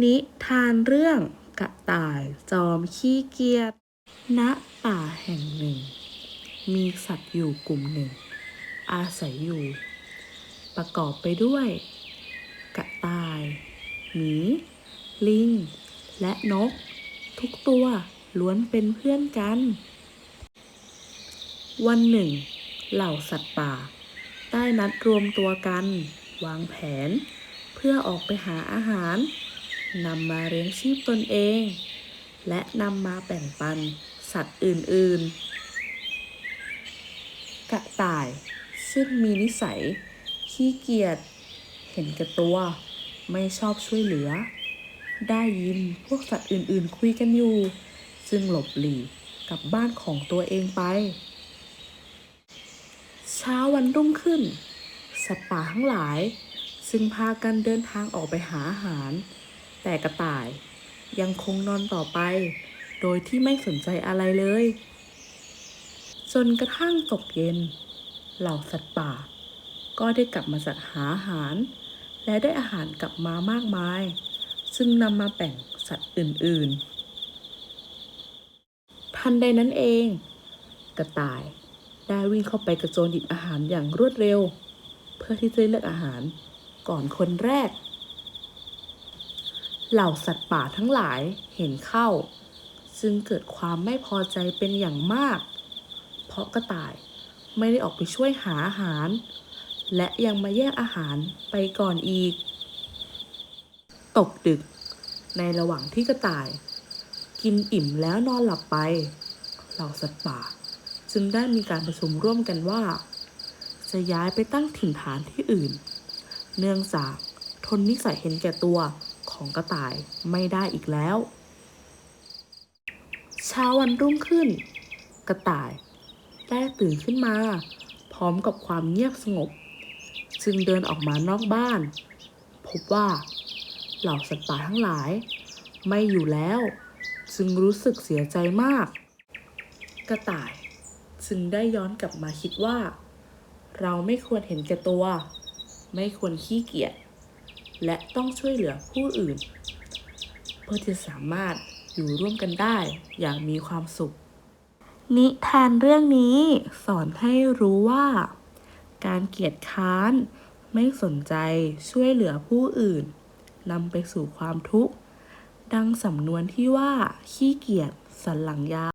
นิทานเรื่องกระต่ายจอมขี้เกียจ ณ ป่าแห่งหนึ่ง มีสัตว์อยู่กลุ่มหนึ่ง อาศัยอยู่ ประกอบไปด้วย กระต่าย หมี ลิง และนก ทุกตัวล้วนเป็นเพื่อนกัน วันหนึ่ง เหล่าสัตว์ป่า ได้นัดรวมตัวกัน วางแผน เพื่อออกไปหาอาหาร นำมาเลี้ยงชีพตนเอง และนำมาแบ่งปันสัตว์อื่นๆ กระต่ายซึ่งมีนิสัย ขี้เกียจเห็นแก่ตัว ไม่ชอบช่วยเหลือ ได้ยินพวกสัตว์อื่นๆ คุยกันอยู่จึงหลบหลีกกลับบ้านของตัวเองไป เช้าวันรุ่งขึ้น สัตว์ป่าทั้งหลาย ซึ่งพากันเดินทางออกไปหาอาหาร แต่กระต่ายยังคงนอนต่อไป โดยที่ไม่สนใจอะไรเลย จนกระทั่งตกเย็น เหล่าสัตว์ป่า ก็ได้กลับมาจัดหาอาหาร และได้อาหารกลับมามากมาย ซึ่งนำมาแบ่งสัตว์อื่นๆ ทันใดนั้นเอง กระต่ายได้วิ่งเข้าไปกระโจนหยิบอาหารอย่างรวดเร็ว เพื่อที่จะเลือกอาหารก่อนคนแรก เหล่าสัตว์ป่าทั้งหลายเห็นเข้าจึงเกิดความไม่พอใจเป็นอย่างมาก เพราะกระต่ายไม่ได้ออกไปช่วยหาอาหาร และยังมาแย่งอาหารไปก่อนอีก ตกดึก ในระหว่างที่กระต่าย กินอิ่มแล้วนอนหลับไป เหล่าสัตว์ป่า จึงได้มีการประชุมร่วมกันว่า จะย้ายไปตั้งถิ่นฐานที่อื่น เนื่องจากทนนิสัยเห็นแก่ตัว ของกระต่ายไม่ได้อีกแล้ว เช้าวันรุ่งขึ้น กระต่ายได้ตื่นขึ้นมา พร้อมกับความเงียบสงบ จึงเดินออกมานอกบ้าน พบว่า เหล่าสัตว์ป่าทั้งหลาย ไม่อยู่แล้ว จึงรู้สึกเสียใจมาก กระต่าย จึงได้ย้อนกลับมาคิดว่า เราไม่ควรเห็นแก่ตัว ไม่ควรขี้เกียจ และต้องช่วยเหลือผู้อื่น เพื่อที่สามารถอยู่ร่วมกันได้อย่างมีความสุข นิทานเรื่องนี้สอนให้รู้ว่า การเกียจค้าน ไม่สนใจช่วยเหลือผู้อื่นนำไปสู่ความทุกข์ ดังสำนวนที่ว่าขี้เกียจสันหลังยา